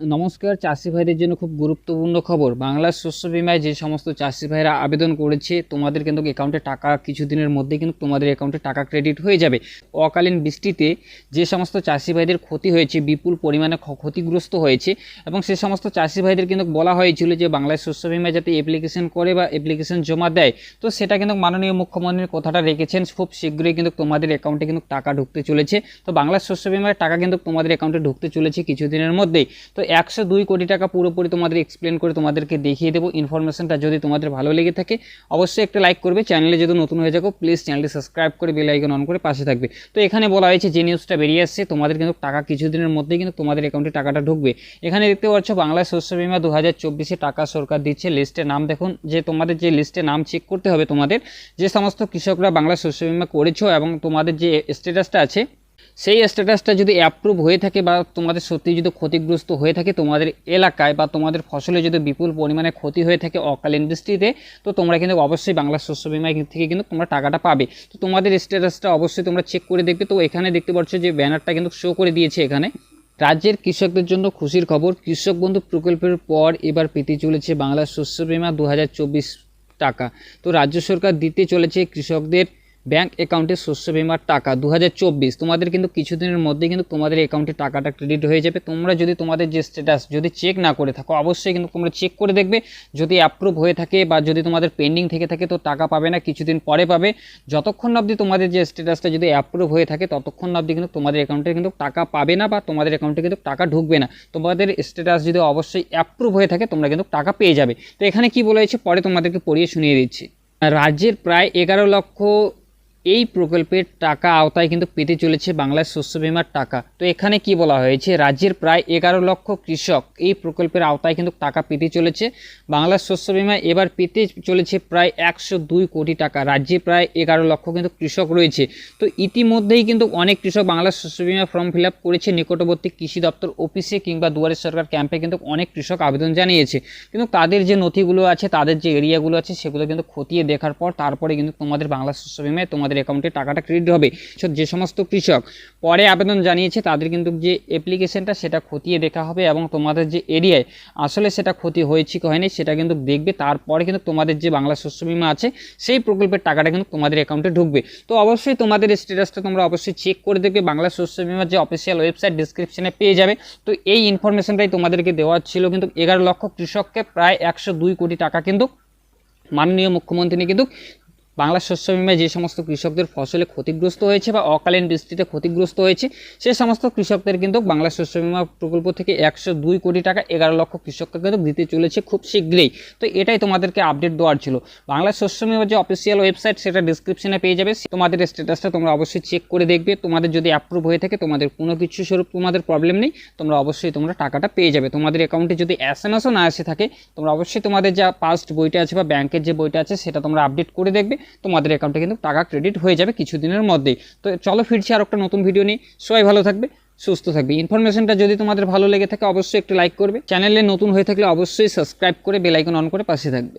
নমস্কার, চাষি ভাইদের জন্য খুব গুরুত্বপূর্ণ খবর। বাংলার শস্য বিমায় যে সমস্ত চাষি ভাইরা আবেদন করেছে, তোমাদের কিন্তু অ্যাকাউন্টে টাকা কিছুদিনের মধ্যে কিন্তু তোমাদের অ্যাকাউন্টে টাকা ক্রেডিট হয়ে যাবে। অকালীন বৃষ্টিতে যে সমস্ত চাষি ভাইদের ক্ষতি হয়েছে, বিপুল পরিমাণে ক্ষতিগ্রস্ত হয়েছে এবং সে সমস্ত চাষি ভাইদের কিন্তু বলা হয়েছিল যে বাংলার শস্য বিমায় যাতে অ্যাপ্লিকেশন করে বা অ্যাপ্লিকেশন জমা দেয়। তো সেটা কিন্তু মাননীয় মুখ্যমন্ত্রীর কথাটা রেখেছেন। খুব শীঘ্রই কিন্তু তোমাদের অ্যাকাউন্টে কিন্তু টাকা ঢুকতে চলেছে। তো বাংলার শস্য বিমার টাকা কিন্তু তোমাদের অ্যাকাউন্টে ঢুকতে চলেছে কিছুদিনের মধ্যেই। তো একশো দুই কোটি টাকা পুরোপুরি তোমাদের এক্সপ্লেন করে তোমাদেরকে দেখিয়ে দেবো ইনফরমেশনটা যদি তোমাদের ভালো লেগে থাকে। অবশ্যই একটা লাইক করবে। চ্যানেলে যদি নতুন হয়ে যাকো প্লিজ চ্যানেলটি সাবস্ক্রাইব করে বেল অন করে পাশে থাকবে। তো এখানে বলা হয়েছে, যে নিউজটা বেরিয়ে আসছে, তোমাদের কিন্তু টাকা কিছুদিনের মধ্যেই কিন্তু তোমাদের অ্যাকাউন্টে টাকাটা ঢুকবে। এখানে দেখতে পাচ্ছ, বাংলা শস্য বিমা দু হাজার চব্বিশে টাকা সরকার দিচ্ছে। লিস্টে নাম দেখুন, যে তোমাদের যে লিস্টে নাম চেক করতে হবে তোমাদের, যে সমস্ত কৃষকরা বাংলা শস্য বিমা করেছ এবং তোমাদের যে স্ট্যাটাসটা আছে সেই স্ট্যাটাসটা যদি অ্যাপ্রুভ হয়ে থাকে বা তোমাদের সত্যি যদি ক্ষতিগ্রস্ত হয়ে থাকে তোমাদের এলাকায় বা তোমাদের ফসলে যদি বিপুল পরিমাণে ক্ষতি হয়ে থাকে অকালীন বৃষ্টিতে তো তোমরা কিন্তু অবশ্যই বাংলা শস্য বিমা থেকে কিন্তু তোমরা টাকাটা পাবে। তো তোমাদের স্ট্যাটাসটা অবশ্যই তোমরা চেক করে দেখবে। তো এখানে দেখতে পাচ্ছ যে ব্যানারটা কিন্তু শো করে দিয়েছে এখানে। রাজ্যের কৃষকদের জন্য খুশির খবর, কৃষক বন্ধু প্রকল্পের পর এবার পেতে চলেছে বাংলা শস্য বিমা দু হাজার চব্বিশ টাকা। তো রাজ্য সরকার দিতে চলেছে কৃষকদের ব্যাংক অ্যাকাউন্টে শস্য বিমার টাকা দু হাজার চব্বিশ, তোমাদের কিন্তু কিছুদিনের মধ্যে কিন্তু তোমাদের অ্যাকাউন্টে টাকাটা ক্রেডিট হয়ে যাবে। তোমরা যদি তোমাদের যে স্ট্যাটাস যদি চেক না করে থাকো, অবশ্যই কিন্তু তোমরা চেক করে দেখবে। যদি অ্যাপ্রুভ হয়ে থাকে বা যদি তোমাদের পেন্ডিং থেকে থাকে, তো টাকা পাবে না, কিছুদিন পরে পাবে। যতক্ষণ অবধি তোমাদের যে স্ট্যাটাসটা যদি অ্যাপ্রুভ হয়ে থাকে, ততক্ষণ অবধি কিন্তু তোমাদের অ্যাকাউন্টে কিন্তু টাকা পাবে না বা তোমাদের অ্যাকাউন্টে কিন্তু টাকা ঢুকবে না। তোমাদের স্ট্যাটাস যদি অবশ্যই অ্যাপ্রুভ হয়ে থাকে, তোমরা কিন্তু টাকা পেয়ে যাবে। তো এখানে কি বলেছে পরে তোমাদেরকে পড়িয়ে শুনিয়ে দিচ্ছি। রাজ্যের প্রায় এগারো লক্ষ এই প্রকল্পের টাকা আওতায় কিন্তু পেতে চলেছে বাংলার শস্য বিমার টাকা। তো এখানে কি বলা হয়েছে? রাজ্যের প্রায় এগারো লক্ষ কৃষক এই প্রকল্পের আওতায় কিন্তু টাকা পেতে চলেছে। বাংলার শস্য বিমা এবার পেতে চলেছে প্রায় একশো দুই কোটি টাকা। রাজ্যে প্রায় এগারো লক্ষ কিন্তু কৃষক রয়েছে। তো ইতিমধ্যেই কিন্তু অনেক কৃষক বাংলার শস্য বিমা ফর্ম ফিল করেছে। নিকটবর্তী কৃষি দপ্তর, অফিসে কিংবা দুয়ারে সরকার ক্যাম্পে কিন্তু অনেক কৃষক আবেদন জানিয়েছে। কিন্তু তাদের যে নথিগুলো আছে, তাদের যে এরিয়াগুলো আছে, সেগুলো কিন্তু খতিয়ে দেখার পর তারপরে কিন্তু তোমাদের বাংলা শস্য বিমায় তোমাদের অ্যাকাউন্টে টাকাটা ক্রেডিট হবে। So, যে সমস্ত কৃষক পরে আবেদন জানিয়েছে তাদের কিন্তু যে অ্যাপ্লিকেশনটা সেটা খতিয়ে দেখা হবে এবং তোমাদের যে এরিয়ায় আসলে সেটা ক্ষতি হয়েছে কি হয়নি সেটা কিন্তু দেখবে। তারপরে কিন্তু তোমাদের যে বাংলা শস্য বিমা আছে সেই প্রকল্পের টাকাটা কিন্তু তোমাদের অ্যাকাউন্টে ঢুকবে। তো অবশ্যই তোমাদের স্ট্যাটাসটা তোমরা অবশ্যই চেক করে দেখবে। বাংলা শস্য বিমার যে অফিসিয়াল ওয়েবসাইট ডিসক্রিপশনে পেয়ে যাবে। তো এই ইনফরমেশনটাই তোমাদেরকে দেওয়া ছিল কিন্তু এগারো লক্ষ কৃষককে প্রায় একশো দুই কোটি টাকা কিন্তু মাননীয় মুখ্যমন্ত্রী কিন্তু বাংলা শস্য বিমায় যে সমস্ত কৃষকদের ফসলে ক্ষতিগ্রস্ত হয়েছে বা অকালীন বৃষ্টিতে ক্ষতিগ্রস্ত হয়েছে, সে সমস্ত কৃষকদের কিন্তু বাংলা শস্য বিমা প্রকল্প থেকে একশো দুই কোটি টাকা এগারো লক্ষ কৃষককে কিন্তু দিতে চলেছে খুব শীঘ্রই। তো এটাই তোমাদেরকে আপডেট দেওয়ার ছিল। বাংলা শস্য বিমার যে অফিসিয়াল ওয়েবসাইট সেটা ডিসক্রিপশনে পেয়ে যাবে। তোমাদের স্ট্যাটাসটা তোমরা অবশ্যই চেক করে দেখবে। তোমাদের যদি অ্যাপ্রুভ হয়ে থাকে, তোমাদের কোনো কিছু স্বরূপ তোমাদের প্রবলেম নেই, তোমরা অবশ্যই তোমরা টাকাটা পেয়ে যাবে। তোমাদের অ্যাকাউন্টে যদি এস এম এসও না এসে থাকে, তোমরা অবশ্যই তোমাদের যা পাস্ট বইটা আছে বা ব্যাংকের যে বইটা আছে, সেটা তোমরা আপডেট করে দেখবে। তোমাদের অ্যাকাউন্টে কিন্তু টাকা ক্রেডিট হয়ে যাবে কিছুদিনের মধ্যেই। তো চলো ফিরছি আর একটা নতুন ভিডিও নিয়ে। সবাই ভালো থাকবে, সুস্থ থাকবে। ইনফরমেশনটা যদি তোমাদের ভালো লেগে থাকে, অবশ্যই একটু লাইক করবে। চ্যানেলে নতুন হয়ে থাকলে অবশ্যই সাবস্ক্রাইব করে বেলাইকন অন করে পাশে থাকবে।